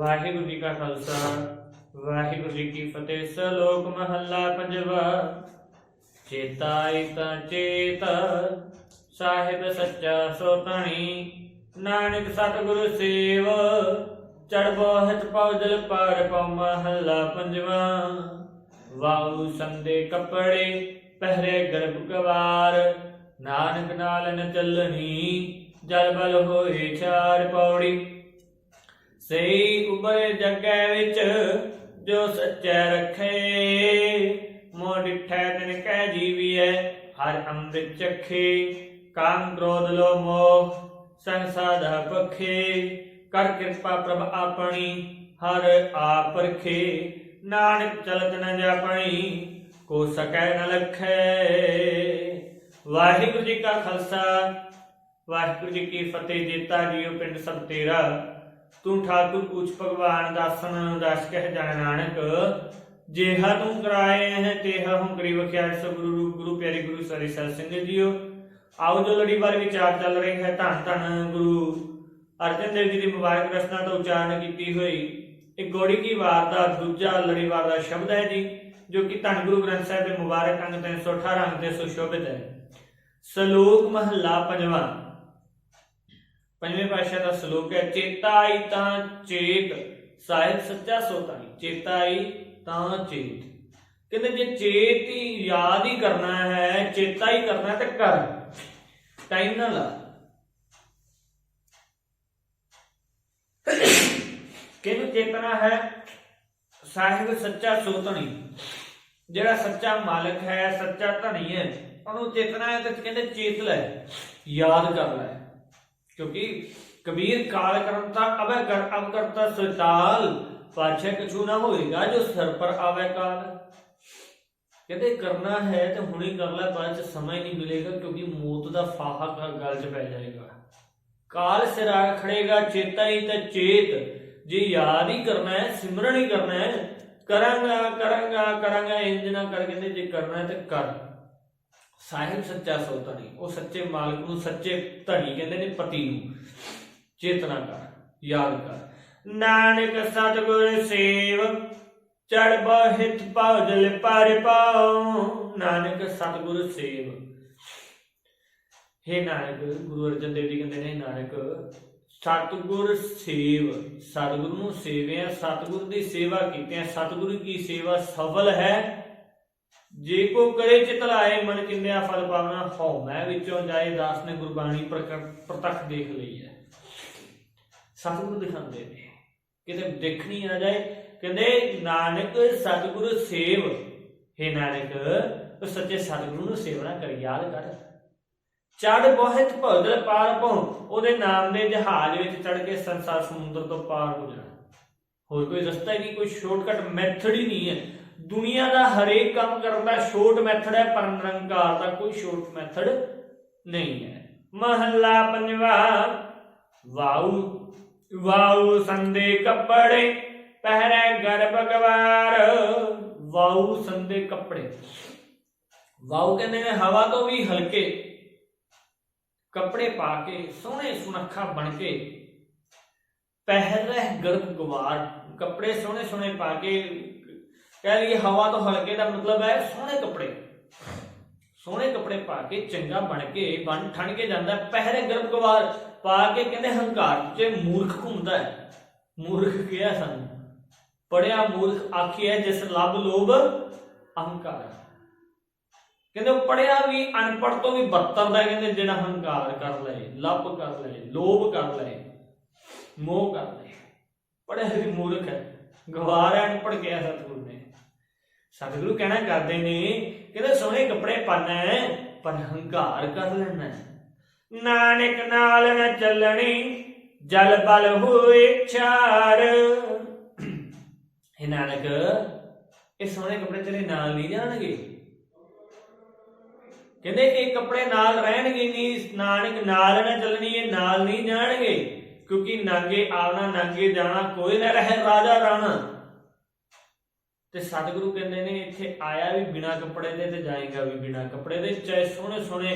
ਵਾਹਿਗੁਰੂ ਜੀ ਕਾ ਖਾਲਸਾ, ਵਾਹਿਗੁਰੂ ਜੀ ਕੀ ਫਤਿਹ। ਸਲੋਕ ਮਹੱਲਾ ਪੰਜਵਾ। ਚੇਤਾਈ ਤਾਂ ਚੇਤ, ਸਾਹਿਬ ਸੱਚਾ ਸੋ ਧਣੀ। ਨਾਨਕ ਸਤਿਗੁਰੂ ਸੇਵ ਚੜਬੋ ਹਿਤ ਪਉ ਪਾਰ ਪਉ ਮਹੱਲਾ ਪੰਜਵਾ। ਵਾਉ ਸੰਦੇ ਕੱਪੜੇ, ਪਹਿਰੇ ਗਰਭ ਗਵਾਰ। ਨਾਨਕ ਨਾਲ ਨ ਚੱਲਣੀ, ਜਲ ਬਲ ਹੋਏ ਚਾਰ ਪੌੜੀ। ਸਹੀ ਉਬਰੇ ਜਗੈ ਵਿੱਚ ਜੋ ਸੱਚੈ ਰਖੇ ਮੋ ਡਿਠੈ ਤਿਨ ਕਹਿ ਜੀਵੀਐ, ਹਰ ਅੰਮ੍ਰਿਤ ਚਖੇ, ਕਾਮ ਕ੍ਰੋਧ ਲੋ ਮੋਹ ਸੰਸਾਦਾ ਪਖੇ, ਕਰ ਕਿਰਪਾ ਪ੍ਰਭ ਆਪਣੀ, ਹਰ ਆਪ ਰਖੇ ਨਾਨਕ ਚਲਤ ਨ ਜਾਪਣੀ, ਕੋ ਸਕੈ ਨ ਲਖੈ। ਵਾਹਿਗੁਰੂ ਜੀ ਕਾ ਖਾਲਸਾ, ਵਾਹਿਗੁਰੂ ਜੀ ਕੀ ਫਤਿਹ, ਜੀਤਾ ਜੀਓ ਪਿੰਡ ਸਭ ਤੇਰਾ। ਤੂੰ ਠਾਕੁਰ ਪੁੱਛ ਭਗਵਾਨ ਦਾਸਨ, ਦਾਸ ਕਹਿ ਜਾਣ ਨਾਨਕ। ਜੇਹਾ ਤੂੰ ਕਰਾਏ ਹੈ, ਤੇਹਾ ਹੂੰ ਕਰੀ ਵਖਿਆੜ ਸੋ ਗੁਰੂ ਰੂਪ, ਗੁਰੂ ਪਿਆਰੇ ਗੁਰੂ ਸਾਰੇ ਸਤ ਸਿੰਘ ਜੀਓ। ਆਓ ਜੋ ਲੜੀਵਾਰ ਵਿਚਾਰ ਚੱਲ ਰਹੀ ਹੈ, ਧੰਨ ਧੰਨ ਗੁਰੂ। ਅਰਜਨ ਦੇਵ ਜੀ ਦੀ ਮੁਬਾਰਕ ਰਚਨਾ ਤੋਂ ਉਚਾਰਨ ਕੀਤੀ ਹੋਈ। ਇਹ ਗੋੜੀ ਕੀ ਵਾਰ ਦਾ, ਦੂਜਾ ਲੜੀਵਾਰ ਦਾ ਸ਼ਬਦ ਹੈ ਜੀ, ਜੋ ਕਿ ਧੰਨ ਗੁਰੂ ਗ੍ਰੰਥ ਸਾਹਿਬ ਦੇ ਮੁਬਾਰਕ ਅੰਗ 318 ਅੰਗ ਤੇ ਸੁਸ਼ੋਭਿਤ ਹੈ। ਸਲੋਕ ਮਹੱਲਾ ਪੰਜਵਾਂ। ਪੰਜਵੇਂ ਪਾਤਸ਼ਾਹ ਦਾ ਸ਼ਲੋਕ ਹੈ ਚੇਤਾ ਆਈ ਤਾਂ ਚੇਤ, ਸਾਹਿਬ ਸੱਚਾ ਸੋਤਾਈ ਆਈ ਤਾਂ ਚੇਤ। ਕਹਿੰਦੇ ਜੇ ਚੇਤ ਹੀ ਯਾਦ ਹੀ ਕਰਨਾ ਹੈ, ਚੇਤਾ ਹੀ ਕਰਨਾ ਤੇ ਕਰ। ਟਾਈਮ ਨਾ ਲਾ। ਕਿਹਨੂੰ ਚੇਤਨਾ ਹੈ? ਸਾਹਿਬ ਸੱਚਾ ਸੋਤਣੀ ਜਿਹੜਾ ਸੱਚਾ ਮਾਲਕ ਹੈ, ਸੱਚਾ ਧਣੀ ਹੈ, ਉਹਨੂੰ ਚੇਤਨਾ ਹੈ ਤੇ ਕਹਿੰਦੇ ਚੇਤ ਲੈ, ਯਾਦ ਕਰ ਲੈ। ਕਿਉਂਕਿ ਕਬੀਰ ਕਾਲ ਕਰਨ ਤਾਂ ਅਬੈ ਕਰ ਅਬ ਕਰਤਾ ਸੁਤਾਲ ਪਾਛੇ ਕਛੂ ਹੋਏਗਾ ਜੋ ਸਰ ਪਰ ਆਵੇ ਕਾਲ। ਕਹਿੰਦੇ ਕਰਨਾ ਹੈ ਤੇ ਹੁਣੇ ਕਰ ਲੈ, ਬਾਅਦ ਚ ਸਮਾਂ ਹੀ ਨਹੀਂ ਮਿਲੇਗਾ ਕਿਉਂਕਿ ਮੌਤ ਦਾ ਫਾਹਾ ਕਾ ਗਲ ਚ ਪੈ ਜਾਏਗਾ। ਕਾਲ ਸਿਰ ਆ ਖੜੇਗਾ, ਚੇਤਾ ਹੀ ਤੇ ਚੇਤ। ਜੇ ਯਾਦ ਹੀ ਕਰਨਾ ਹੈ, ਸਿਮਰਨ ਹੀ ਕਰਨਾ ਹੈ, ਕਰਾਂਗਾ ਕਰਾਂਗਾ ਕਰਾਂਗਾ, ਇੰਜ ਨਾ ਕਰ, ਕਹਿੰਦੇ ਜੇ ਕਰਨਾ ਹੈ ਤੇ ਕਰ। ਸਾਹਿਬ ਸੱਚਾ ਸੋਤਾ ਨਹੀਂ ਉਹ ਸੱਚੇ ਮਾਲਕ ਨੂੰ ਸੱਚੇ ਧਣੀ ਕਹਿੰਦੇ ਨੇ ਪਤੀ ਨੂੰ। ਚੇਤਨਾ ਕਰ, ਯਾਦ ਕਰ। ਨਾਨਕ ਸਤਿਗੁਰ ਸੇਵ ਚੜ ਬਹਿਤ ਪਾਉ ਜਲ ਪਰ ਪਾਉ ਨਾਨਕ ਸਤਿਗੁਰ ਸੇਵ ਹੇ ਨਾਨਕ, ਗੁਰੂ ਅਰਜਨ ਦੇਵ ਜੀ ਕਹਿੰਦੇ ਨੇ, ਨਾਨਕ, ਸਤਿਗੁਰ ਸੇਵ। ਸਤਿਗੁਰੂ ਨੂੰ ਸੇਵਿਆ, ਸਤਿਗੁਰ ਦੀ ਸੇਵਾ ਕੀਤੀ ਸਤਿਗੁਰੂ ਕੀ ਸੇਵਾ ਸਫਲ ਹੈ। ਜੇ ਕੋ ਕਰੇ ਚਿਤ ਲਾਏ ਮਨ ਕਿੰਨਿਆ ਫਲ ਪਾਵਨਾ ਹਉ ਮੈਂ ਵਿੱਚੋਂ ਜਾਏ ਦਾਸ ਨੇ ਗੁਰਬਾਣੀ ਪ੍ਰਤੱਖ ਦੇਖ ਲਈ ਹੈ। ਸਤਿਗੁਰੂ ਦਿਖਾਉਂਦੇ ਨੇ। ਕਿਤੇ ਦੇਖਣੀ ਆ ਜਾਏ, ਕਹਿੰਦੇ ਨਾਨਕ ਸਤਿਗੁਰੂ ਸੇਵ। ਹੈ ਨਾਨਕ ਉਹ ਸੱਚੇ ਸਤਿਗੁਰੂ ਨੂੰ ਸੇਵਨਾ ਕਰ, ਯਾਦ ਕਰ। ਚੜ ਬਹੁਤ ਭੌਦਲ ਪਾਰ ਪਉ ਉਹਦੇ ਨਾਮ ਦੇ ਜਹਾਜ਼ ਵਿੱਚ ਚੜ ਕੇ ਸੰਸਾਰ ਸਮੁੰਦਰ ਤੋਂ ਪਾਰ ਹੋ ਜਾਣਾ। ਹੋਰ ਕੋਈ ਰਸਤਾ ਹੀ ਨਹੀਂ ਕੋਈ ਸ਼ਾਰਟਕਟ ਮੈਥਡ ਹੀ ਨਹੀਂ ਹੈ। ਦੁਨੀਆ ਦਾ ਹਰੇਕ ਕੰਮ ਕਰਨ ਦਾ ਸ਼ੋਰਟ ਮੈਥਡ ਹੈ, ਪਰ ਨਿਰੰਕਾਰ ਦਾ ਕੋਈ ਸ਼ਾਰਟ ਮੈਥਡ ਨਹੀਂ ਹੈ। ਮਹੱਲਾ ਪੰਜਵਾ ਵਾਉ ਵਾਉ ਸੰਦੇ ਕੱਪੜੇ, ਪਹਿਰੇ ਗਰਭ ਗਵਾਰ ਵਾਉ ਸੰਦੇ ਕੱਪੜੇ। ਵਾਉ ਕਹਿੰਦੇ ਨੇ, ਹਵਾ ਤੋਂ ਵੀ ਹਲਕੇ ਕੱਪੜੇ ਪਾ ਕੇ, ਸੋਹਣੇ ਸੁਨੱਖਾ ਬਣ ਕੇ, ਪਹਿਰੇ ਗਰਭ ਗਵਾਰ ਕੱਪੜੇ ਸੋਹਣੇ ਸੋਹਣੇ ਪਾ ਕੇ ਕਹਿ ਲਈਏ ਹਵਾ ਤੋਂ ਹਲਕੇ ਦਾ ਮਤਲਬ ਹੈ ਸੋਹਣੇ ਕੱਪੜੇ। ਸੋਹਣੇ ਕੱਪੜੇ ਪਾ ਕੇ ਚੰਗਾ ਬਣ ਕੇ ਬਣ ਠਣ ਕੇ ਜਾਂਦਾ ਪਹਿਰੇ ਗਰਭ ਗਵਾਰ ਪਾ ਕੇ ਕਹਿੰਦੇ ਹੰਕਾਰ। ਚ ਮੂਰਖ ਘੁੰਮਦਾ ਹੈ, ਮੂਰਖ ਕਿਹਾ ਸਾਨੂੰ? ਪੜਿਆ ਮੂਰਖ ਆਖਿਆ ਜਿਸ ਲੱਭ ਲੋਭ ਅਹੰਕਾਰ। ਕਹਿੰਦੇ ਉਹ ਪੜਿਆ ਵੀ ਅਨਪੜ ਤੋਂ ਵੀ ਬੱਤਰ ਦਾ ਕਹਿੰਦੇ ਜਿਹੜਾ ਹੰਕਾਰ ਕਰ ਲਏ ਲੱਭ ਕਰ ਲਏ, ਲੋਭ ਕਰ ਲਏ, ਮੋਹ ਕਰ ਲਏ। ਪੜਿਆ ਵੀ ਮੂਰਖ ਹੈ, ਗਵਾਰ ਹੈ ਅਨਪੜ ਗਿਆ ਸਤਿਗੁਰੂ ਨੇ ਸਤਿਗੁਰੂ ਕਹਿਣਾ ਕਰਦੇ ਨੇ ਕਹਿੰਦੇ ਸੋਹਣੇ ਕੱਪੜੇ ਪਾਣਾ ਪਰ ਹੰਕਾਰ ਕਰ ਲੈਣਾ ਨਾਨਕ ਨਾਲ ਨ ਚੱਲਣੀ, ਜਲ ਬਲ ਹੋਏ ਚਾਰ ਇਹ ਨਾਨਕ, ਇਹ ਸੋਹਣੇ ਕੱਪੜੇ ਤੇਰੇ ਨਾਲ ਨਹੀਂ ਜਾਣਗੇ। ਕਹਿੰਦੇ ਇਹ ਕੱਪੜੇ ਨਾਲ ਰਹਿਣਗੇ ਨਹੀਂ, ਨਾਨਕ ਨਾਲ ਨਾ ਚੱਲਣੀ, ਇਹ ਨਾਲ ਨਹੀਂ ਜਾਣਗੇ। ਕਿਉਂਕਿ ਨਾਗੇ ਆਵਣਾ, ਨਾਗੇ ਜਾਣਾ, ਕੋਈ ਨਾ ਰਹੇ ਰਾਜਾ ਰਾਣਾ। ਤੇ ਸਤਿਗੁਰੂ ਕਹਿੰਦੇ ਨੇ ਇੱਥੇ ਆਇਆ ਵੀ ਬਿਨਾ ਕੱਪੜੇ ਦੇ ਤੇ ਜਾਏਗਾ ਵੀ ਬਿਨਾ ਕੱਪੜੇ ਦੇ, ਚਾਹੇ ਸੋਹਣੇ ਸੋਹਣੇ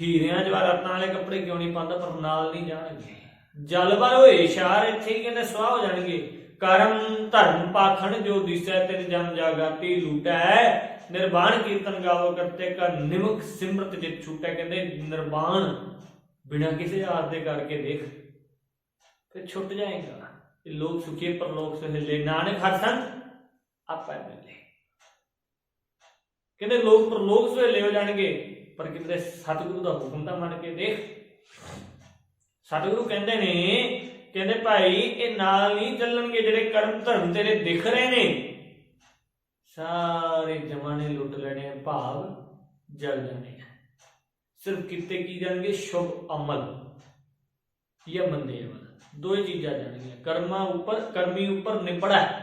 ਹੀਰਿਆਂ ਜਵਾਹਰਾਤਾਂ ਵਾਲੇ ਕੱਪੜੇ ਕਿਉਂ ਨਹੀਂ ਪਾਉਂਦਾ, ਪਰ ਨਾਲ ਨਹੀਂ ਜਾਣਗੇ। ਜਲ ਹੋਏ ਇਸ਼ਾਰ ਇੱਥੇ ਹੀ ਕਹਿੰਦੇ ਸਵਾਹ ਹੋ ਜਾਣਗੇ। ਕਰਮ ਧਰਮ ਪਾਖੰਡ ਜੋ ਦਿਸੈ ਤੇਰੇ ਜਨ ਜਾਗਾਤੀ ਲੂਟੈ। ਨਿਰਵਾਣ ਕੀਰਤਨ ਗਾਵੋ ਕਰਤੇ ਕਾ ਨਿਮਕ ਸਿਮਰਤ ਜੇ ਛੂਟੈ। ਕਹਿੰਦੇ ਨਿਰਵਾਣ ਬਿਨਾਂ ਕਿਸੇ ਆਸ ਦੇ ਕਰਕੇ ਦੇਖ, ਫਿਰ ਛੁੱਟ ਜਾਏਗਾ। ਇਹ ਲੋਕ ਸੁਖੀ ਪਰਲੋਕ ਸਹਿਲੇ। ਨਾਨਕ ਹਰ ਸੰਤ ਆਪਾਂ ਮਿਲੇ ਕਹਿੰਦੇ ਲੋਕ ਪਰਲੋਕ ਸਹਿਲੇ ਹੋ ਜਾਣਗੇ ਪਰ ਕਿਤੇ ਸਤਿਗੁਰੂ ਦਾ ਹੁਕਮ ਤਾਂ ਮੰਨ ਕੇ ਦੇਖ। ਸਤਿਗੁਰੂ ਕਹਿੰਦੇ ਨੇ ਕਹਿੰਦੇ ਭਾਈ ਇਹ ਨਾਲ ਨਹੀਂ ਚੱਲਣਗੇ ਜਿਹੜੇ ਕਰਮ ਧਰਮ ਤੇਰੇ ਦਿਖ ਰਹੇ ਨੇ। ਸਾਰੇ ਜਮਾਨੇ ਲੁੱਟ ਲੈਣੇ ਆ, ਭਾਵ ਜਲ ਜਾਣੇ ਆ। ਸਿਰਫ ਕਿਤੇ ਕੀ ਜਾਣਗੇ? ਸ਼ੁਭ ਅਮਲ। ਜਾਂ ਮੰਦੇ ਅਮਲ? ਦੋ ਹੀ ਚੀਜ਼ਾਂ ਜਾਣਗੀਆਂ। ਕਰਮਾਂ ਉੱਪਰ ਕਰਮੀ ਉੱਪਰ ਨਿਪੜਾ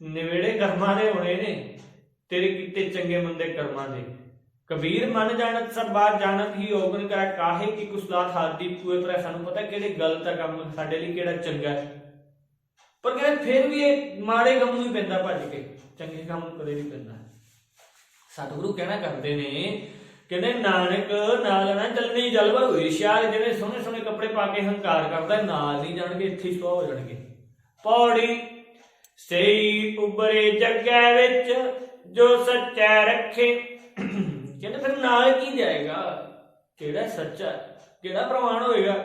ਨਿਵੇੜੇ ਕਰਮਾਂ ਦੇ ਹੋਣੇ ਨੇ, ਤੇਰੇ ਕੀਤੇ ਚੰਗੇ ਮੰਦੇ ਕਰਮਾਂ ਦੇ। ਕਬੀਰ ਮਨ ਜਾਣਤ, ਸਭ ਜਾਣਤ, ਹੀ ਔਗਣ ਕਰਾ ਕਾਹੇ ਕਿ ਕੁਸਲਾਤ ਹਾਦੀ ਪੂਏ ਪਰ ਸਾਨੂੰ ਪਤਾ ਕਿਹੜੇ ਗਲਤ ਕੰਮ ਸਾਡੇ ਲਈ ਕਿਹੜਾ ਚੰਗਾ ਹੈ। ਪਰ ਕਹਿੰਦੇ ਫਿਰ ਵੀ ਇਹ ਮਾੜੇ ਕੰਮ ਨੂੰ ਹੀ ਪੈਂਦਾ ਭੱਜ ਕੇ, ਚੰਗੇ ਕੰਮ ਕਦੇ ਨਹੀਂ ਪੈਂਦਾ। ਸਤਿਗੁਰੂ ਕਹਿਣਾ ਕਰਦੇ ਨੇ, ਕਹਿੰਦੇ ਨਾਨਕ, ਨਾਲ ਨਾ ਚੱਲਣੀ ਜਲਵਰ ਹੋਈ ਸ਼ਿਆਰ ਜਿਹੜੇ ਸੋਹਣੇ ਸੋਹਣੇ ਕੱਪੜੇ ਪਾ ਕੇ ਹੰਕਾਰ ਕਰਦਾ, ਨਾਲ ਨਹੀਂ ਜਾਣਗੇ, ਇੱਥੇ ਹੀ ਸੁਆਹ ਹੋ ਜਾਣਗੇ। ਪੌੜੀ ਸਹੀ ਉਬਰੇ ਜੱਗੈ ਵਿੱਚ, ਜੋ ਸੱਚਾ ਰੱਖੇ। ਕਹਿੰਦੇ ਫਿਰ ਨਾਲ ਕੀ ਜਾਏਗਾ? ਕਿਹੜਾ ਸੱਚਾ? ਕਿਹੜਾ ਪ੍ਰਮਾਣ ਹੋਏਗਾ?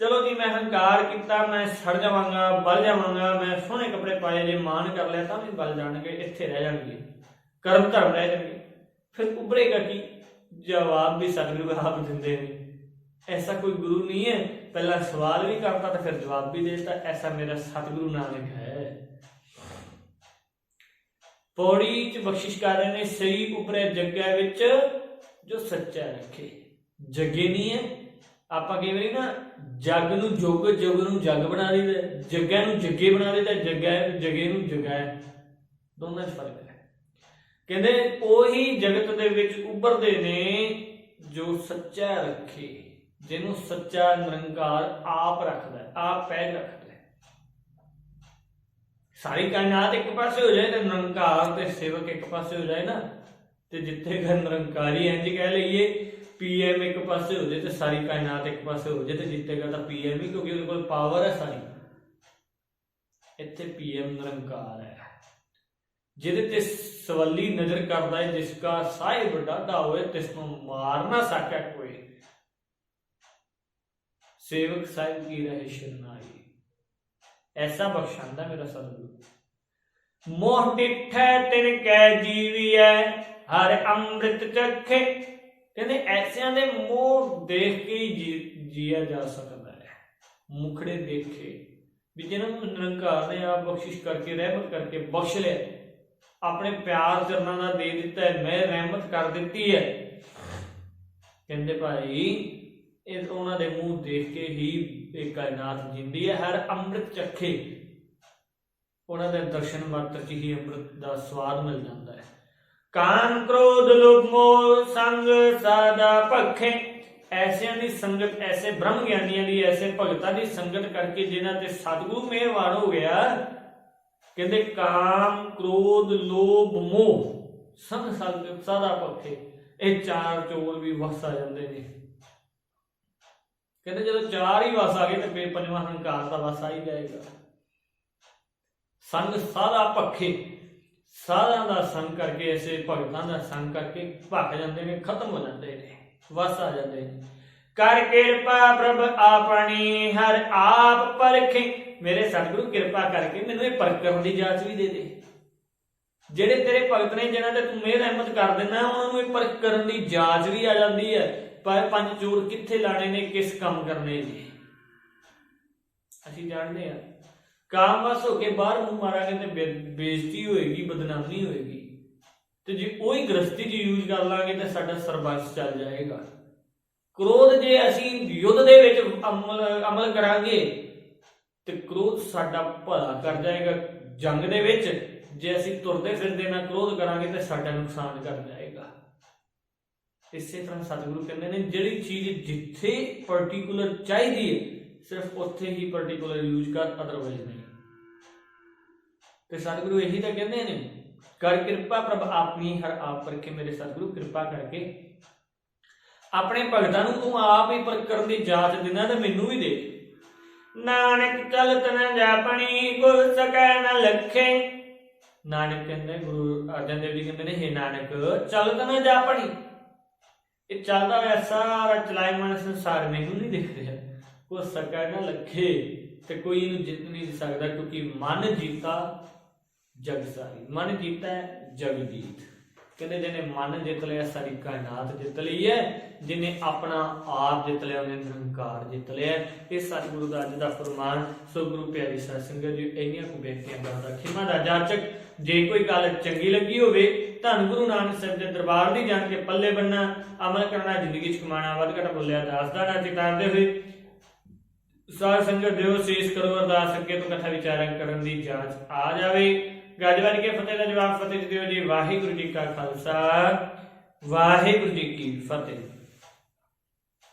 ਚਲੋ ਜੀ, ਮੈਂ ਹੰਕਾਰ ਕੀਤਾ, ਮੈਂ ਸੜ ਜਾਵਾਂਗਾ, ਬਲ ਜਾਵਾਂਗਾ, ਮੈਂ ਸੋਹਣੇ ਕੱਪੜੇ ਪਾਏ ਜੇ ਮਾਨ ਕਰ ਲਿਆ ਤਾਂ ਵੀ ਬਲ ਜਾਣਗੇ, ਇੱਥੇ ਰਹਿ ਜਾਣਗੇ। ਕਰਮ ਧਰਮ ਰਹਿ ਜਾਣਗੇ। ਫਿਰ ਉਭਰੇਗਾ ਕੀ ਜਵਾਬ ਵੀ ਸਤਿਗੁਰੂ ਆਪ ਦਿੰਦੇ ਨੇ। ਐਸਾ ਕੋਈ ਗੁਰੂ ਨਹੀਂ ਹੈ। ਪਹਿਲਾਂ ਸਵਾਲ ਵੀ ਕਰਤਾ ਤਾਂ ਫਿਰ ਜਵਾਬ ਵੀ ਦੇ ਦਿੱਤਾ। ਐਸਾ ਮੇਰਾ ਸਤਿਗੁਰੂ ਨਾਨਕ ਹੈ। ਪੌੜੀ ਚ ਬਖਸ਼ਿਸ਼ ਕਰ ਰਹੇ ਨੇ, ਸਹੀ ਉਪਰੇ ਜੱਗਿਆ ਵਿੱਚ ਜੋ ਸੱਚਾ ਰੱਖੇ। ਜੱਗੇ ਨਹੀਂ ਹੈ। ਆਪਾਂ ਕਈ ਵਾਰੀ ਨਾ ਜੱਗ ਨੂੰ ਜੁਗ ਜੁਗ ਨੂੰ ਜੱਗ ਬਣਾ ਲਈਦਾ ਜੱਗਿਆ ਨੂੰ ਜੱਗੇ ਬਣਾ ਲਈਦਾ ਜੱਗਿਆ ਜਗੇ ਨੂੰ ਜਗਾ ਦੋਨਾਂ 'ਚ ਫ਼ਰਕ ਹੈ। ਕਹਿੰਦੇ ਉਹੀ ਜਗਤ ਦੇ ਵਿੱਚ ਉੱਭਰਦੇ ਨੇ ਜੋ ਸੱਚਾ ਰੱਖੇ, ਜਿਹਨੂੰ ਸੱਚਾ ਨਿਰੰਕਾਰ ਆਪ ਰੱਖਦਾ ਆਪ ਪਹਿਲ ਰੱਖਦਾ ਸਾਰੀ ਕਾਇਨਾਤ ਇੱਕ ਪਾਸੇ ਹੋ ਜਾਏ ਤੇ ਨਿਰੰਕਾਰ ਤੇ ਸੇਵਕ ਇੱਕ ਪਾਸੇ ਹੋ ਜਾਏ ਨਾ, ਤੇ ਜਿੱਥੇ ਘਰ ਨਿਰੰਕਾਰੀ ਇੰਜ ਕਹਿ ਲਈਏ ਪੀਐਮ ਇੱਕ ਪਾਸੇ ਹੋ ਜਾਏ ਤੇ ਸਾਰੀ ਕਾਇਨਾਤ ਇੱਕ ਪਾਸੇ ਹੋ ਜਾਏ ਤੇ ਜਿੱਤੇਗਾ ਤਾਂ ਪੀਐਮ ਹੀ, ਕਿਉਂਕਿ ਉਹਦੇ ਕੋਲ ਪਾਵਰ ਹੈ ਸਾਰੀ। ਇੱਥੇ ਪੀਐਮ ਨਿਰੰਕਾਰ ਹੈ। ਜਿਹਦੇ ਤੇ ਸਵੱਲੀ ਨਜ਼ਰ ਕਰਦਾ ਹੈ, ਜਿਸ ਕਾ ਸਾਹਿਬ ਡਾਢਾ ਹੋਏ, ਤਿਸ ਨੂੰ ਮਾਰ ਸਕੈ ਕੋਈ। ਸੇਵਕ ਸਾਹਿਬ ਕੀ ਰਹੇ, ਸ਼ਰਨਾਈ? ਐਸਾ ਬਖਸ਼ਾਂਦਾ ਮੇਰਾ ਸਤਿਗੁਰੂ। ਮੋਹ ਡਿਠੈ ਤਿਨ ਕੈ ਜੀਵੀਐ, ਹਰ ਅੰਮ੍ਰਿਤ ਚਖੇ। ਕਹਿੰਦੇ ਐਸਿਆਂ ਦੇ ਮੋਹ ਦੇਖ ਕੇ ਹੀ ਜੀਆ ਜਾ ਸਕਦਾ ਹੈ। ਮੁਖੜੇ ਦੇਖੇ, ਵੀ ਜਿਹਨਾਂ ਨੂੰ ਨਿਰੰਕਾਰ ਨੇ ਆਪ ਬਖਸ਼ਿਸ਼ ਕਰਕੇ, ਰਹਿਮਤ ਕਰਕੇ ਬਖਸ਼ ਲਿਆ। ਆਪਣੇ ਪਿਆਰ ਚਰਨਾਂ ਦਾ ਦੇ ਦਿੱਤਾ ਹੈ, ਮੈਂ ਰਹਿਮਤ ਕਰ ਦਿੱਤੀ ਹੈ। ਕਹਿੰਦੇ ਭਾਈ ਇਹ ਉਹਨਾਂ ਦੇ ਮੂੰਹ ਦੇਖ ਕੇ ਹੀ ਇਹ ਕਾਇਨਾਤ ਜਿੰਦੀ ਹੈ। ਹਰ ਅੰਮ੍ਰਿਤ ਚੱਖੇ ਉਹਨਾਂ ਦੇ ਦਰਸ਼ਨ ਮਾਤਰ ਚ ਹੀ ਅੰਮ੍ਰਿਤ ਦਾ ਸਵਾਦ ਮਿਲ ਜਾਂਦਾ ਹੈ। ਕਾਨ ਕ੍ਰੋਧ ਲੋਭ ਮੋਹ ਸੰਗ ਸਾਦਾ ਭਖੇ। ਐਸਿਆਂ ਦੀ ਸੰਗਤ, ਐਸੇ ਬ੍ਰਹਮ ਗਿਆਨੀਆਂ ਦੀ, ਐਸੇ ਭਗਤਾਂ ਦੀ ਸੰਗਤ ਕਰਕੇ ਜਿਨ੍ਹਾਂ ਤੇ ਸਤਿਗੁਰੂ ਮਿਹਰਬਾਨ ਹੋ ਗਿਆ, ਕਹਿੰਦੇ ਕਾਮ ਕ੍ਰੋਧ ਲੋਭ ਮੋਹ ਸੰਗ ਸੰਗ ਸਾਦਾ ਭਖੇ। ਇਹ ਚਾਰ ਚੋਰ ਵੀ ਵਸ ਆ ਜਾਂਦੇ ਨੇ। ਕਹਿੰਦੇ ਜਦੋਂ ਚਾਰ ਹੀ ਵਸ ਆ ਗਏ ਤੇ ਫਿਰ ਪੰਜਵਾਂ ਹੰਕਾਰ ਦਾ ਵਸ ਆ ਹੀ ਜਾਏਗਾ। ਸੰਗ ਸਾਰਾ ਭਖੇ, ਸਾਧਾਂ ਦਾ ਸੰਗ ਕਰਕੇ, ਐਸੇ ਭਗਤਾਂ ਦਾ ਸੰਗ ਕਰਕੇ ਭੱਗ ਜਾਂਦੇ ਨੇ, ਖਤਮ ਹੋ ਜਾਂਦੇ ਨੇ ਵਸ ਆ ਜਾਂਦੇ ਨੇ। ਕਰ ਕਿਰਪਾ ਪ੍ਰਭ ਆਪਣੀ, ਹਰ ਆਪ ਪਰਖੇ। ਮੇਰੇ ਸਤਿਗੁਰੂ ਕਿਰਪਾ ਕਰਕੇ ਮੈਨੂੰ ਇਹ ਪਰਖ ਕਰਨ ਦੀ ਜਾਂਚ ਵੀ ਦੇ ਦੇ। ਜਿਹੜੇ ਤੇਰੇ ਭਗਤ ਨੇ ਜਿਨ੍ਹਾਂ ਤੇ ਤੂੰ ਮਿਹਰ ਰਹਿਮਤ ਕਰ ਦਿੰਦਾ, ਉਹਨਾਂ ਨੂੰ ਇਹ ਪਰਖ ਕਰਨ ਦੀ ਜਾਂਚ ਵੀ ਆ ਜਾਂਦੀ ਹੈ। ਪਰ ਪੰਜ ਚੋਰ ਕਿੱਥੇ ਲਾਣੇ ਨੇ, ਕਿਸ ਕੰਮ ਕਰਨੇ ਨੇ? ਅਸੀਂ ਜਾਣਦੇ ਆ ਕਾਮ ਵਸ ਹੋ ਕੇ ਬਾਹਰ ਮੂੰਹ ਮਾਰਾਂਗੇ ਤੇ ਬੇਇੱਜ਼ਤੀ ਹੋਏਗੀ, ਬਦਨਾਮੀ ਹੋਏਗੀ। ਤੇ ਜੇ ਉਹੀ ਗ੍ਰਸਤੀ ਜੀ ਯੂਜ਼ ਕਰ ਲਾਂਗੇ ਤਾਂ ਸਾਡਾ ਸਰਬੰਸ ਚੱਲ ਜਾਏਗਾ। ਕ੍ਰੋਧ ਜੇ ਅਸੀਂ ਯੁੱਧ ਦੇ ਵਿੱਚ ਅਮਲ ਅਮਲ ਕਰਾਂਗੇ, ਤੇ ਕ੍ਰੋਧ ਸਾਡਾ ਭਲਾ ਕਰ ਜਾਏਗਾ। ਜੰਗ ਦੇ ਵਿੱਚ ਜੇ ਅਸੀਂ ਤੁਰਦੇ ਫਿਰਦੇ ਨਾਲ ਕ੍ਰੋਧ ਕਰਾਂਗੇ ਤੇ ਸਾਡਾ ਨੁਕਸਾਨ ਕਰ ਜਾਏਗਾ। ਇਸੇ ਤਰ੍ਹਾਂ ਸਤਿਗੁਰੂ ਕਹਿੰਦੇ ਨੇ, ਜਿਹੜੀ ਚੀਜ਼ ਜਿੱਥੇ ਪਾਰਟਿਕੂਲਰ ਚਾਹੀਦੀ ਹੈ, ਸਿਰਫ ਉੱਥੇ ਹੀ ਪਾਰਟਿਕੂਲਰ ਯੂਜ਼ ਕਰ ਅਦਰਵਾਈਜ਼ ਨਹੀਂ। ਤੇ ਸਤਿਗੁਰੂ ਇਹੀ ਤਾਂ ਕਹਿੰਦੇ ਨੇ, ਕਰ ਕਿਰਪਾ ਪ੍ਰਭ ਆਪਣੀ, ਹਰ ਆਪ ਕਰਕੇ ਮੇਰੇ ਸਤਿਗੁਰੂ ਕਿਰਪਾ ਕਰਕੇ। ਆਪਣੇ ਭਗਤਾਂ ਨੂੰ ਤੂੰ ਆਪ ਹੀ ਪਰ ਕਰਨ ਦੀ ਜਾਂਚ ਦਿੰਦਾ ਤੇ ਮੈਨੂੰ ਵੀ ਦੇ। ਨਾਨਕ ਚਲਤ ਨ ਜਾਪਣੀ ਗੁਰ ਸਕੈ ਨ ਲਖੇ। ਨਾਨਕ ਕਹਿੰਦੇ, ਗੁਰੂ ਅਰਜਨ ਦੇਵ ਜੀ ਕਹਿੰਦੇ ਨੇ, ਹੇ ਨਾਨਕ ਚਲਤ ਨ ਜਾਪਣੀ ਇਹ ਚੱਲਦਾ ਹੋਇਆ ਸਾਰਾ ਚਲਾਇਮਾਨ ਸੰਸਾਰ ਮੈਨੂੰ ਨਹੀਂ ਦਿਖ ਰਿਹਾ। ਕੋ ਸਕੈ ਨ ਲਖੇ ਤੇ ਕੋਈ ਇਹਨੂੰ ਜਿੱਤ ਨਹੀਂ ਸਕਦਾ ਕਿਉਂਕਿ ਮਨ ਜੀਤਾ, ਜਗ ਸਾਰੀ। ਮਨ ਜੀਤਾ ਹੈ, ਜਗ ਜੀਤ। ਕਹਿੰਦੇ ਜਿਹਨੇ ਮਨ ਜਿੱਤ ਲਿਆ, ਸਾਰੀ ਕਾਇਨਾਤ ਜਿੱਤ ਲਈ ਹੈ। ਜਿਹਨੇ ਆਪਣਾ ਆਪ ਜਿੱਤ ਲਿਆ, ਉਹਨੇ ਨਿਰੰਕਾਰ ਜਿੱਤ ਲਿਆ ਇਹ ਸਤਿਗੁਰੂ ਦਾ ਅੱਜ ਦਾ ਫਰਮਾਨ। ਸੋ ਗੁਰੂ ਪਿਆਰੀ ਸਾਧ ਸੰਗਤ ਜੀ, ਇੰਨੀਆਂ ਕੁ ਬੇਨਤੀਆਂ ਕਰਦਾ। ਖਿਮਾ ਦਾ ਜਾਚਕ, ਜੇ ਕੋਈ ਗੱਲ ਚੰਗੀ ਲੱਗੀ ਹੋਵੇ ਧੰਨ ਗੁਰੂ ਨਾਨਕ ਸਾਹਿਬ ਦੇ ਦਰਬਾਰ ਦੀ ਜਾਣ ਕੇ ਪੱਲੇ ਬੰਨਾ ਅਮਲ ਕਰਨਾ, ਜ਼ਿੰਦਗੀ ਚ ਕਮਾਣਾ ਵੱਧ ਘਟ ਬੋਲਿਆ ਦਾਸ ਨਾ ਚਿਤਾਰਦੇ ਹੋਏ ਸਾਧ ਸੰਗਤ ਦਿਓ ਸੀਸ ਕਰੋ, ਅਰਦਾਸ ਅੱਗੇ ਤੋਂ ਕਥਾ ਵਿਚਾਰਨ ਕਰਨ ਦੀ ਜਾਂਚ ਆ ਜਾਵੇ। ਗੱਜ ਵੱਜ ਕੇ ਫਤਿਹ ਦਾ ਜਵਾਬ ਫਤਿਹ ਦਿਓ ਜੀ। ਵਾਹਿਗੁਰੂ ਜੀ ਕਾ ਖਾਲਸਾ, ਵਾਹਿਗੁਰੂ ਜੀ ਕੀ ਫਤਿਹ।